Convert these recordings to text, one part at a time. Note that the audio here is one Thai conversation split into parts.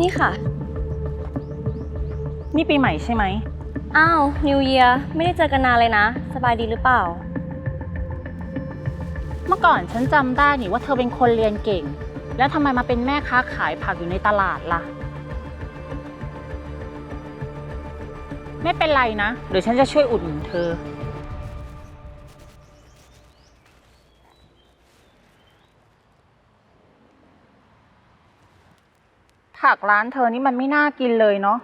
นี่ค่ะ นี่ปีใหม่ใช่ไหม อ้าว นิวเยียไม่ได้เจอกันนานเลยนะ สบายดีหรือเปล่า เมื่อก่อนฉันจำได้นี่ว่าเธอเป็นคนเรียนเก่ง แล้วทำไมมาเป็นแม่ค้าขายผักอยู่ในตลาดล่ะ ไม่เป็นไรนะ เดี๋ยวฉันจะช่วยอุดหนุนเธอ ผักร้านเธอนี่มันไม่น่ากินเลยเนาะ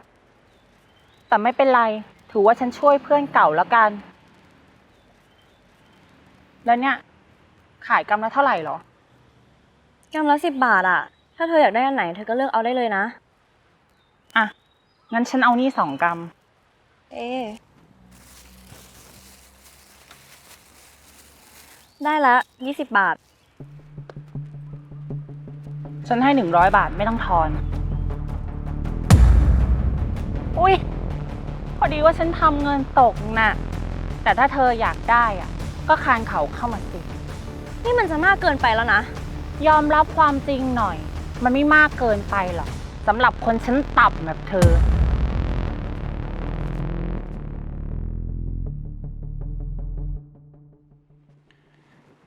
แต่ไม่เป็นไร ถือว่าฉันช่วยเพื่อนเก่าแล้วกัน แล้วเนี่ย ขายกำละเท่าไหร่เหรอ กำละสิบบาทอะถ้าเธออยากได้อันไหนเธอก็เลือกเอาได้เลยนะ อะ งั้นฉันเอานี่สองกรัมเอ๊ได้ละยี่สิบบาท ฉันให้หนึ่งร้อยบาทไม่ต้องทอน อุ้ยพอดีว่าฉันทำเงินตกน่ะ แต่ถ้าเธออยากได้อะ ก็คานเขาเข้ามาสิ นี่มันจะมากเกินไปแล้วนะ ยอมรับความจริงหน่อย มันไม่มากเกินไปหรอกสำหรับคนชั้นต่ำแบบเธอ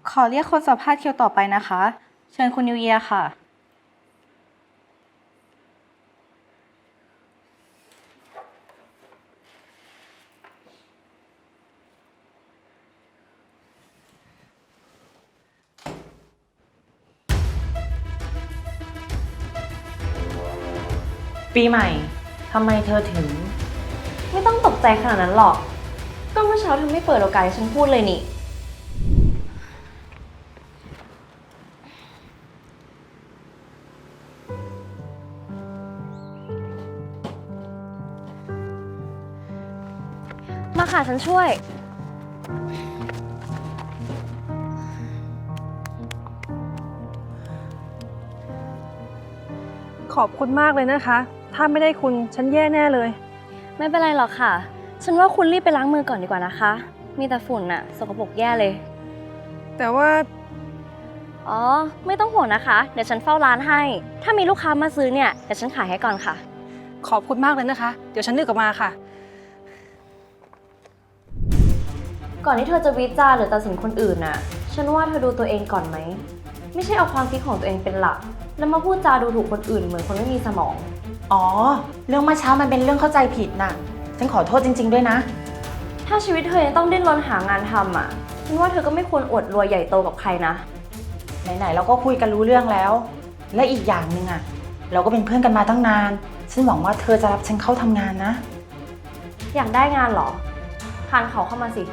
ขอเรียกคนสัมภาษณ์คิวต่อไปนะคะ เชิญคุณนิวเยียร์ค่ะ ปีใหม่ทำไมเธอถึง ไม่ต้องตกใจขนาดนั้นหรอก ก็เมื่อเช้าเธอไม่เปิดโอกาสให้ฉันพูดเลยนี่ มาค่ะฉันช่วย ขอบคุณมากเลยนะคะ ถ้าไม่ได้คุณฉันแย่แน่เลย ไม่เป็นไรหรอกค่ะ ฉันว่าคุณรีบไปล้างมือก่อนดีกว่านะคะ มีแต่ฝุ่นน่ะสกปรกแย่เลย แต่ว่าอ๋อ ไม่ต้องห่วงนะคะ เดี๋ยวฉันเฝ้าร้านให้ ถ้ามีลูกค้ามาซื้อเนี่ยเดี๋ยวฉันขายให้ก่อนค่ะ ขอบคุณมากเลยนะคะ เดี๋ยวฉันนึกออกมาค่ะ ก่อนที่เธอจะวิจารณ์หรือตัดสินคนอื่นน่ะ ฉันว่าเธอดูตัวเองก่อนไหม ไม่ใช่เอาความคิดของตัวเองเป็นหลัก แล้วมาพูดจาดูถูกคนอื่นเหมือนคนไม่มีสมอง อ๋อ เรื่องเมื่อเช้ามันเป็นเรื่องเข้าใจผิดน่ะ ฉันขอโทษจริง ๆ ด้วยนะ ถ้าชีวิตเธอยังต้องดิ้นรนหางานทำอะฉันว่าเธอก็ไม่ควรอวดรวยใหญ่โตกับใครนะ ไหนๆเราก็คุยกันรู้เรื่องแล้ว และอีกอย่างหนึ่งอะเราก็เป็นเพื่อนกันมาตั้งนาน ฉันหวังว่าเธอจะรับฉันเข้าทำงานนะ อยากได้งานเหรอพานเขาเข้ามาสิ